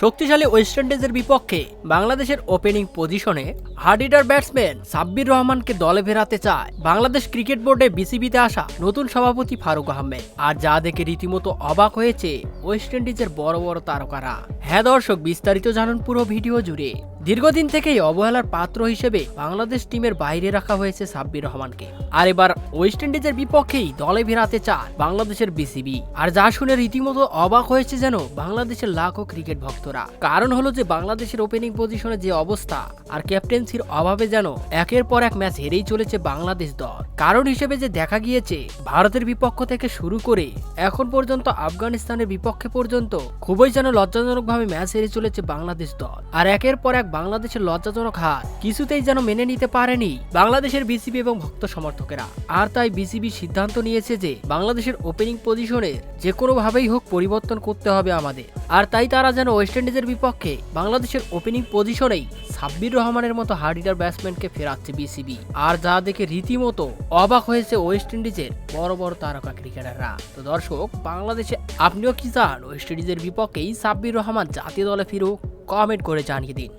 শক্তিশালী ওয়েস্ট ইন্ডিজের বিপক্ষে বাংলাদেশের ওপেনিং পজিশনে হার্ডিডার ব্যাটসম্যান সাব্বির রহমানকে দলে ফেরাতে চায় বাংলাদেশ ক্রিকেট বোর্ডে বিসিবিতে আসা নতুন সভাপতি ফারুক আহমেদ। আর যা দেখে রীতিমতো অবাক হয়েছে ওয়েস্ট ইন্ডিজের বড় বড় তারকারা। হ্যাঁ দর্শক, বিস্তারিত জানুন পুরো ভিডিও জুড়ে। দীর্ঘদিন থেকেই অবহেলার পাত্র হিসেবে বাংলাদেশ টিমের বাইরে রাখা হয়েছে সাব্বির রহমানকে। আর এবার ওয়েস্ট ইন্ডিজের বিপক্ষেই দলে ফেরাতে চায় বাংলাদেশের বিসিবি। আর যা শুনে রীতিমতো অবাক হয়েছে যেন বাংলাদেশের লাখো ক্রিকেট ভক্তরা। কারণ হলো যে বাংলাদেশের ওপেনিং পজিশনে যে অবস্থা, আর ক্যাপ্টেন্সির অভাবে যেন একের পর এক ম্যাচ হেরেই চলেছে বাংলাদেশ দল। কারণ হিসেবে যে দেখা গিয়েছে, ভারতের বিপক্ষ থেকে শুরু করে এখন পর্যন্ত আফগানিস্তানের বিপক্ষে পর্যন্ত খুবই যেন লজ্জাজনকভাবে ম্যাচ হেরে চলেছে বাংলাদেশ দল। আর একের পর এক বাংলাদেশের লজ্জাজনক হার কিছুতেই যেন মেনে নিতে পারেনি বাংলাদেশের বিসিবি এবং ভক্ত সমর্থকেরা। আর তাই বিসিবি সিদ্ধান্ত নিয়েছে যে, বাংলাদেশের ওপেনিং পজিশনের যে কোনোভাবেই হোক পরিবর্তন করতে হবে আমাদের। আর তাই তারা যেন ওয়েস্ট ইন্ডিজের বিপক্ষে বাংলাদেশের ওপেনিং পজিশনেই সাব্বির রহমানের মতো হার্ডিডার ব্যাটসম্যানকে ফেরাচ্ছে বিসিবি আর যা দেখে রীতিমতো অবাক হয়েছে ওয়েস্ট ইন্ডিজের বড় বড় তারকা ক্রিকেটাররা। তো দর্শক, বাংলাদেশে আপনিও কি চান ওয়েস্ট ইন্ডিজের বিপক্ষেই সাব্বির রহমান জাতীয় দলে ফিরুক? কমেন্ট করে জানিয়ে দিন।